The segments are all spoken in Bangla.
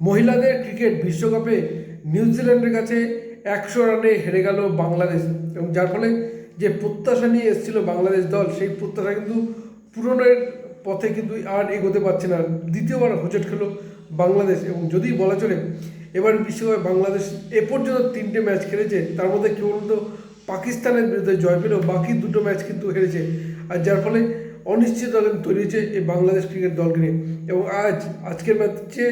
মহিলাদের ক্রিকেট বিশ্বকাপে নিউজিল্যান্ডের কাছে একশো রানে হেরে গেল বাংলাদেশ এবং যার ফলে যে প্রত্যাশা নিয়ে এসেছিল বাংলাদেশ দল, সেই প্রত্যাশা কিন্তু পূরণের পথে কিন্তু আর এগোতে পারছে না। দ্বিতীয়বার হোঁচট খেলো বাংলাদেশ এবং যদি বলা চলে, এবার বিশ্বকাপে বাংলাদেশ এ পর্যন্ত তিনটে ম্যাচ খেলেছে, তার মধ্যে কেবল তো পাকিস্তানের বিরুদ্ধে জয় পেলেও বাকি দুটো ম্যাচ কিন্তু হেরেছে। আর যার ফলে অনিশ্চিত তৈরি হয়েছে এই বাংলাদেশ ক্রিকেট দলকে নিয়ে। এবং আজ, আজকের ম্যাচে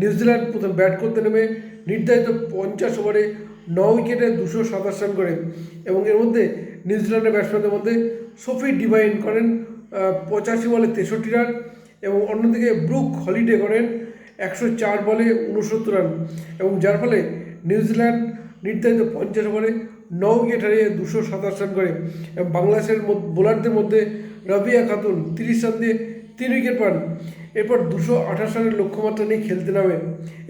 নিউজিল্যান্ড প্রথম ব্যাট করতে নেমে নির্ধারিত পঞ্চাশ ওভারে ন উইকেটে দুশো সাতাশ রান করে। এবং এর মধ্যে নিউজিল্যান্ডের ব্যাটসম্যানদের মধ্যে সফি ডিভাইন করেন পঁচাশি বলে তেষট্টি রান এবং অন্যদিকে ব্রুক হলিডে করেন একশো চার বলে উনসত্তর রান। এবং যার ফলে নিউজিল্যান্ড নির্ধারিত পঞ্চাশ ওভারে ন উইকেট হারিয়ে দুশো সাতাশ রান করে। এবং বাংলাদেশের বোলারদের মধ্যে রাবিয়া খাতুন তিরিশ রান দিয়ে তিন উইকেট পান। এরপর দুশো আঠাশ রানের লক্ষ্যমাত্রা নিয়ে খেলতে নামে।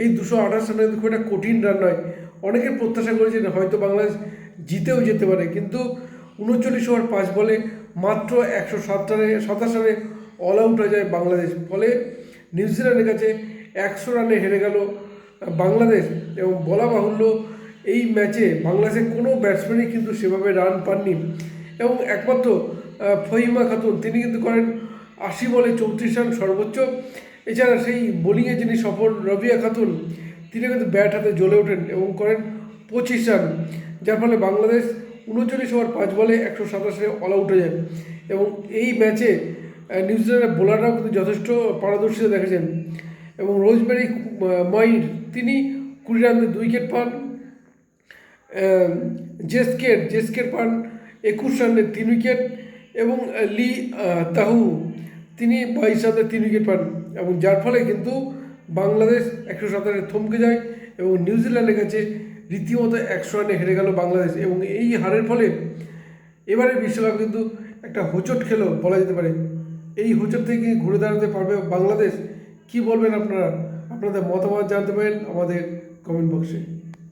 এই দুশো আঠাশ রানের খুব একটা কঠিন রান নয়। অনেকে প্রত্যাশা করেছেন হয়তো বাংলাদেশ জিতেও যেতে পারে। কিন্তু উনচল্লিশ ওভার পাঁচ বলে মাত্র একশো সাত রানে সাতাশ রানে অল আউট হয়ে যায় বাংলাদেশ। ফলে নিউজিল্যান্ডের কাছে একশো রানে হেরে গেল বাংলাদেশ। এবং বলা বাহুল্য এই ম্যাচে বাংলাদেশের কোনো ব্যাটসম্যানই কিন্তু সেভাবে রান পাননি। এবং একমাত্র ফহিমা খাতুন, তিনি কিন্তু করেন আশি বলে চৌত্রিশ রান সর্বোচ্চ। এছাড়া সেই বোলিংয়ে যিনি সফল রবিয়া খাতুন, তিনি কিন্তু ব্যাট হাতে জ্বলে ওঠেন এবং করেন পঁচিশ রান। যার ফলে বাংলাদেশ উনচল্লিশ ওভার পাঁচ বলে একশো সাতাশে অল আউট হয়ে যায়। এবং এই ম্যাচে নিউজিল্যান্ডের বোলাররাও কিন্তু যথেষ্ট পারদর্শিতা দেখেছেন। এবং রোজবেরি মাইর, তিনি কুড়ি রান দুই উইকেট পান। জেসকের জেসকের পান একুশ রানে তিন উইকেট এবং লি তাহু তিনি বাইশ রানে তিন উইকেট পান এবং যার ফলে কিন্তু বাংলাদেশ একশো সাত সাতারে থমকে যায় এবং নিউজিল্যান্ডের কাছে রীতিমতো একশো রানে হেরে গেল বাংলাদেশ এবং এই হারের ফলে এবারে বিশ্বকাপ কিন্তু একটা হোঁচট খেলো বলা যেতে পারে। এই হোঁচট থেকে ঘুরে দাঁড়াতে পারবে বাংলাদেশ। কি বলবেন আপনারা? আপনাদের মতামত জানতে পারেন আমাদের কমেন্ট বক্সে